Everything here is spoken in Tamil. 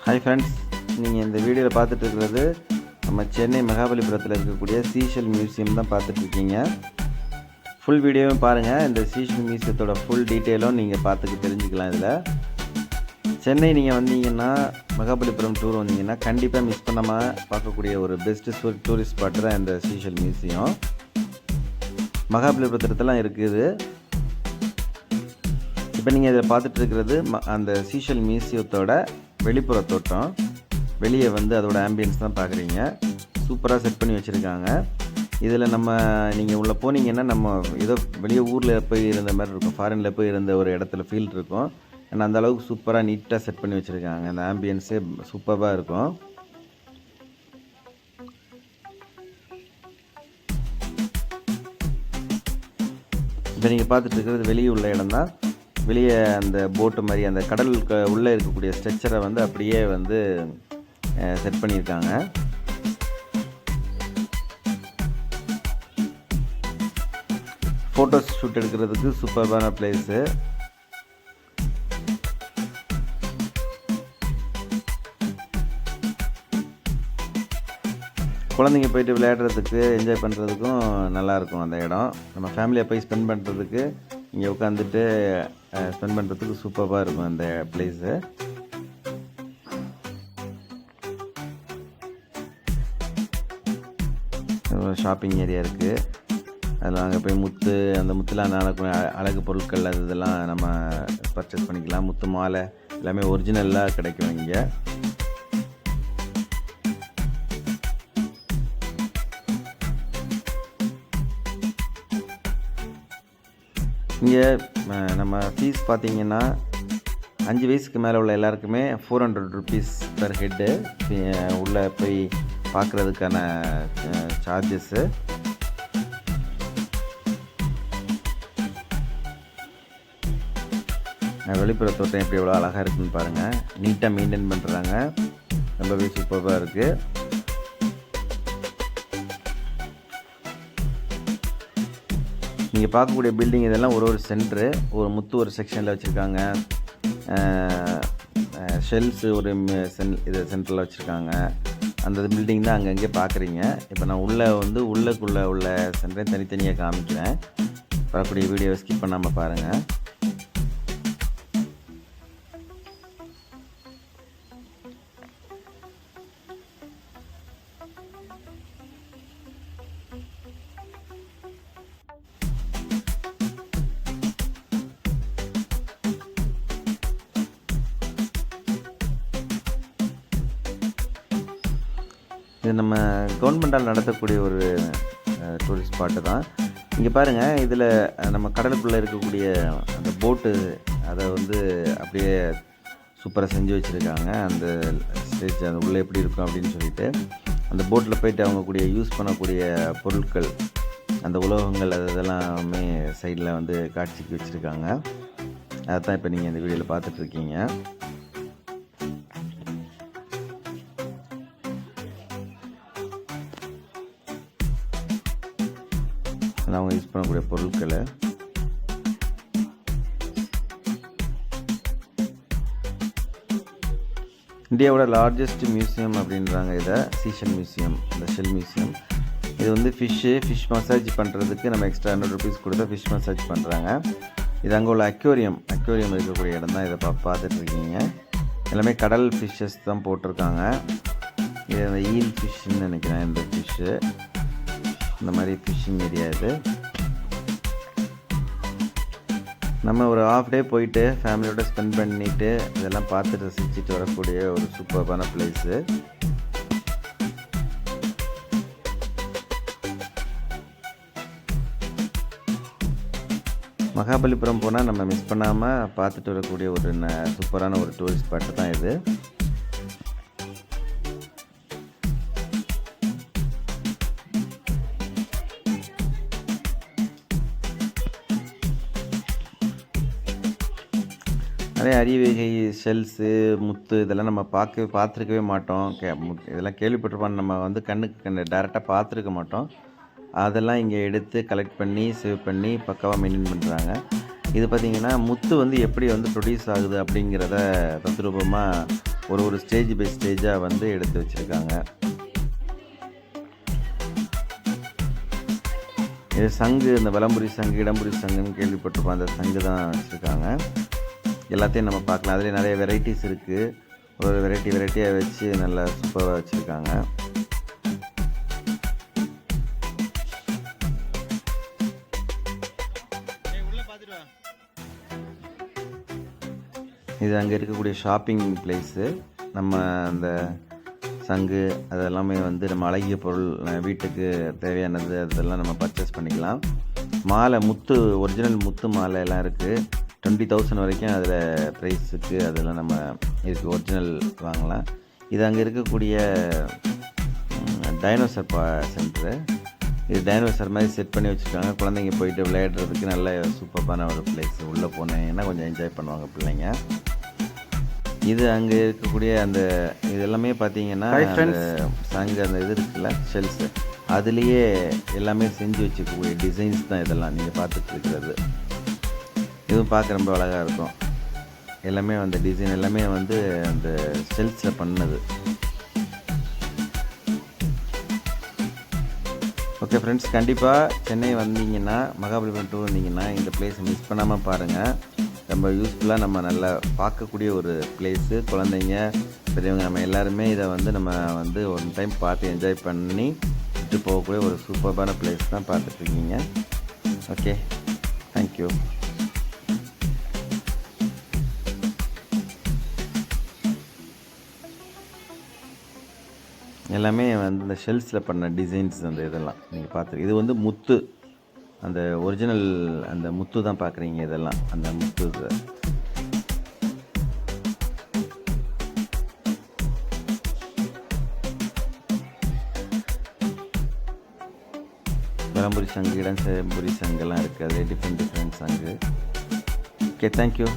ஹாய் ஃப்ரெண்ட்ஸ் நீங்கள் இந்த வீடியோவில் பார்த்துட்டு இருக்கிறது நம்ம சென்னை மகாபலிபுரத்தில் இருக்கக்கூடிய சீஷல் மியூசியம் தான் பார்த்துட்ருக்கீங்க ஃபுல் வீடியோவும் பாருங்கள் இந்த சீஷல் மியூசியத்தோட ஃபுல் டீட்டெயிலும் நீங்கள் பார்த்துக்க தெரிஞ்சுக்கலாம் இதில். சென்னை நீங்கள் வந்தீங்கன்னா மகாபலிபுரம் டூர் வந்தீங்கன்னா கண்டிப்பாக மிஸ் பண்ணாமல் பார்க்கக்கூடிய ஒரு பெஸ்ட்டு டூரிஸ்ட் ஸ்பாட்டு தான் இந்த சீஷல் மியூசியம் மகாபலிபுரத்துலலாம் இருக்குது இப்போ நீங்கள் இதில் பார்த்துட்டு இருக்கிறது ம- அந்த சீஷல் மியூசியத்தோட வெளிப்புற தோட்டம். வெளியே வந்து அதோட ஆம்பியன்ஸ் தான் பார்க்குறீங்க சூப்பராக செட் பண்ணி வச்சுருக்காங்க. இதில் நம்ம நீங்கள் உள்ளே போனீங்கன்னா நம்ம ஏதோ வெளியே ஊரில் போய் இருந்த மாதிரி இருக்கும். ஃபாரினில் போய் இருந்த ஒரு இடத்துல ஃபீல் இருக்கும். ஏன்னா அந்த அளவுக்கு சூப்பராக நீட்டாக செட் பண்ணி வச்சுருக்காங்க. அந்த ஆம்பியன்ஸே சூப்பராக இருக்கும். இப்போ நீங்கள் பார்த்துட்டு இருக்கிறது வெளியே உள்ள இடம் தான் வெளியே அந்த போட்டு மாதிரி அந்த கடலுக்கு உள்ளே இருக்கக்கூடிய ஸ்ட்ரக்சரை வந்து அப்படியே வந்து செட் பண்ணியிருக்காங்க. ஃபோட்டோ ஷூட் எடுக்கிறதுக்கு சூப்பர்பான பிளேஸு குழந்தைங்க போயிட்டு விளையாடுறதுக்கு என்ஜாய் பண்ணுறதுக்கும் நல்லாயிருக்கும் அந்த இடம். நம்ம ஃபேமிலியை போய் ஸ்பெண்ட் பண்ணுறதுக்கு இங்கே உட்காந்துட்டு ஸ்பெண்ட் பண்ணுறதுக்கு சூப்பராக இருக்கும் அந்த பிளேஸு ஷாப்பிங் ஏரியா இருக்குது அதில் அங்கே போய் முத்து அந்த முத்துலாம் நடக்கும் அழகு பொருட்கள் அது இதெல்லாம் நம்ம பர்ச்சேஸ் பண்ணிக்கலாம். முத்து மாலை எல்லாமே ஒரிஜினலாக கிடைக்கும் இங்கே. இங்கே நம்ம ஃபீஸ் பார்த்தீங்கன்னா அஞ்சு வயசுக்கு மேலே உள்ள எல்லாருக்குமே four hundred rupees per head உள்ளே போய் பார்க்குறதுக்கான சார்ஜஸ்ஸு வெளிப்புற தோட்டம் எப்படி எவ்வளோ அழகாக இருக்குன்னு பாருங்கள் நீட்டாக மெயின்டைன் பண்ணுறாங்க ரொம்பவே சூப்பராக இருக்குது நீங்கள் பார்க்கக்கூடிய பில்டிங் இதெல்லாம் ஒரு ஒரு சென்ட்ரு ஒரு முத்து ஒரு செக்ஷனில் வச்சுருக்காங்க. ஷெல்ஸு ஒரு சென் இது சென்டரில் வச்சுருக்காங்க. அந்த பில்டிங் தான் அங்கங்கே பார்க்குறீங்க. இப்போ நான் உள்ளே வந்து உள்ளக்குள்ளே உள்ள சென்டரை தனித்தனியாக காமிக்கிறேன். வரக்கூடிய வீடியோவை ஸ்கிப் பண்ணாமல் பாருங்கள் இது நம்ம கவர்மெண்டால் நடத்தக்கூடிய ஒரு டூரிஸ்ட் ஸ்பாட்டு தான். இங்கே பாருங்கள் இதில் நம்ம கடலுக்குள்ளே இருக்கக்கூடிய அந்த போட்டு அதை வந்து அப்படியே சூப்பராக செஞ்சு வச்சுருக்காங்க. அந்த ஸ்டேஜ் அது உள்ளே எப்படி இருக்கும் அப்படின்னு சொல்லிட்டு அந்த போட்டில் போயிட்டு அவங்க கூடிய யூஸ் பண்ணக்கூடிய பொருட்கள் அந்த உலோகங்கள் அது இதெல்லாமே சைடில் வந்து காட்சிக்கு வச்சுருக்காங்க. அதை தான் இப்போ நீங்கள் இந்த வீடியோவில் பார்த்துட்ருக்கீங்க பண்ணக்கூடிய பொருட்களை இந்தியாவோட லார்ஜஸ்ட் மியூசியம் அப்படின்றாங்க இதை. சீஷன் மியூசியம் இந்த ஷெல் மியூசியம் இது வந்து ஃபிஷ்ஷு ஃபிஷ் மசாஜ் பண்ணுறதுக்கு நம்ம எக்ஸ்ட்ரா ஹண்ட்ரட் ருபீஸ் கொடுத்தா ஃபிஷ் மசாஜ் பண்ணுறாங்க இது அங்கே உள்ள அக்வேரியம் அக்யூரியம் இருக்கக்கூடிய இடம் தான் இதை பா பார்த்துட்ருக்கீங்க. எல்லாமே கடல் ஃபிஷ்ஷஸ் தான் போட்டிருக்காங்க. இது அந்த ஈல் ஃபிஷ்ஷுன்னு நினைக்கிறேன் இந்த ஃபிஷ்ஷு இந்த மாதிரி ஃபிஷ்ஷிங் ஏரியா இது. நம்ம ஒரு ஆஃப் டே போயிட்டு ஃபேமிலியோட ஸ்பெண்ட் பண்ணிவிட்டு இதெல்லாம் பார்த்து ரசிச்சுட்டு வரக்கூடிய ஒரு சூப்பரான பிளேஸு மகாபலிபுரம் போனால் நம்ம மிஸ் பண்ணாமல் பார்த்துட்டு வரக்கூடிய ஒரு ந சூப்பரான ஒரு டூரிஸ்ட் ஸ்பாட்டு தான் இது. நிறைய அரியவகை ஷெல்ஸு முத்து இதெல்லாம் நம்ம பார்க்க பார்த்துருக்கவே மாட்டோம். கே இதெல்லாம் கேள்விப்பட்டிருப்போம். நம்ம வந்து கண்ணுக்கு கண்ணு டேரெக்டாக பார்த்துருக்க மாட்டோம். அதெல்லாம் இங்கே எடுத்து கலெக்ட் பண்ணி சேவ் பண்ணி பக்காவாக மெயின்டைன் பண்ணுறாங்க இது பார்த்திங்கன்னா முத்து வந்து எப்படி வந்து ப்ரொடியூஸ் ஆகுது அப்படிங்கிறத தத்ரூபமாக ஒரு ஒரு ஸ்டேஜ் பை ஸ்டேஜாக வந்து எடுத்து வச்சுருக்காங்க. இது சங்கு இந்த வலம்புரி சங்கு இடம்புரி சங்குன்னு கேள்விப்பட்டிருப்போம். அந்த சங்கு தான் வச்சுருக்காங்க. எல்லாத்தையும் நம்ம பார்க்கலாம். அதிலே நிறைய வெரைட்டிஸ் இருக்குது ஒரு வெரைட்டி வெரைட்டியாக வச்சு நல்லா சூப்பராக வச்சுருக்காங்க. இது அங்கே இருக்கக்கூடிய ஷாப்பிங் பிளேஸு நம்ம அந்த சங்கு அதெல்லாமே வந்து நம்ம அழகிய பொருள் வீட்டுக்கு தேவையானது அதெல்லாம் நம்ம பர்ச்சேஸ் பண்ணிக்கலாம். மாலை முத்து ஒரிஜினல் முத்து மாலை எல்லாம் இருக்குது டுவெண்ட்டி தௌசண்ட் வரைக்கும் அதில் ப்ரைஸுக்கு அதெல்லாம் நம்ம இருக்குது ஒரிஜினல் வாங்கலாம். இது அங்கே இருக்கக்கூடிய டைனோசர் பா சென்டரு இது டைனோசர் மாதிரி செட் பண்ணி வச்சுருக்காங்க. குழந்தைங்க போயிட்டு விளையாடுறதுக்கு நல்ல சூப்பரான ஒரு பிளேஸ் உள்ளே போனீங்கன்னா கொஞ்சம் என்ஜாய் பண்ணுவாங்க பிள்ளைங்க. இது அங்கே இருக்கக்கூடிய அந்த இது எல்லாமே பார்த்தீங்கன்னா சங்கு அந்த இது இருக்குல்ல ஷெல்ஸு அதுலேயே எல்லாமே செஞ்சு வச்சுக்கக்கூடிய டிசைன்ஸ் தான் இதெல்லாம் நீங்கள் பார்த்துட்டு இருக்கிறது. இதுவும் பார்க்க ரொம்ப அழகாக இருக்கும். எல்லாமே அந்த டிசைன் எல்லாமே வந்து அந்த செல்ஸில் பண்ணது. ஓகே ஃப்ரெண்ட்ஸ் கண்டிப்பாக சென்னை வந்தீங்கன்னா மகாபலிபுரம் டூர் வந்தீங்கன்னா இந்த பிளேஸை மிஸ் பண்ணாமல் பாருங்கள் ரொம்ப யூஸ்ஃபுல்லாக நம்ம நல்லா பார்க்கக்கூடிய ஒரு பிளேஸு குழந்தைங்க பெரியவங்க நம்ம எல்லாருமே இதை வந்து நம்ம வந்து ஒன் டைம் பார்த்து என்ஜாய் பண்ணி விட்டு போகக்கூடிய ஒரு சூப்பரான பிளேஸ் தான் பார்த்துட்ருக்கீங்க ஓகே தேங்க்யூ எல்லாமே வந்து இந்த ஷெல்ஸில் பண்ண டிசைன்ஸ் அந்த இதெல்லாம் நீங்கள் பார்த்து இது வந்து முத்து. அந்த ஒரிஜினல் அந்த முத்து தான் பார்க்குறீங்க இதெல்லாம். அந்த முத்து பெரம்புரி சங்கு இடம்புரி சங்கெல்லாம் இருக்குது. அது டிஃப்ரெண்ட் டிஃப்ரெண்ட் சங்கு. Okay thank you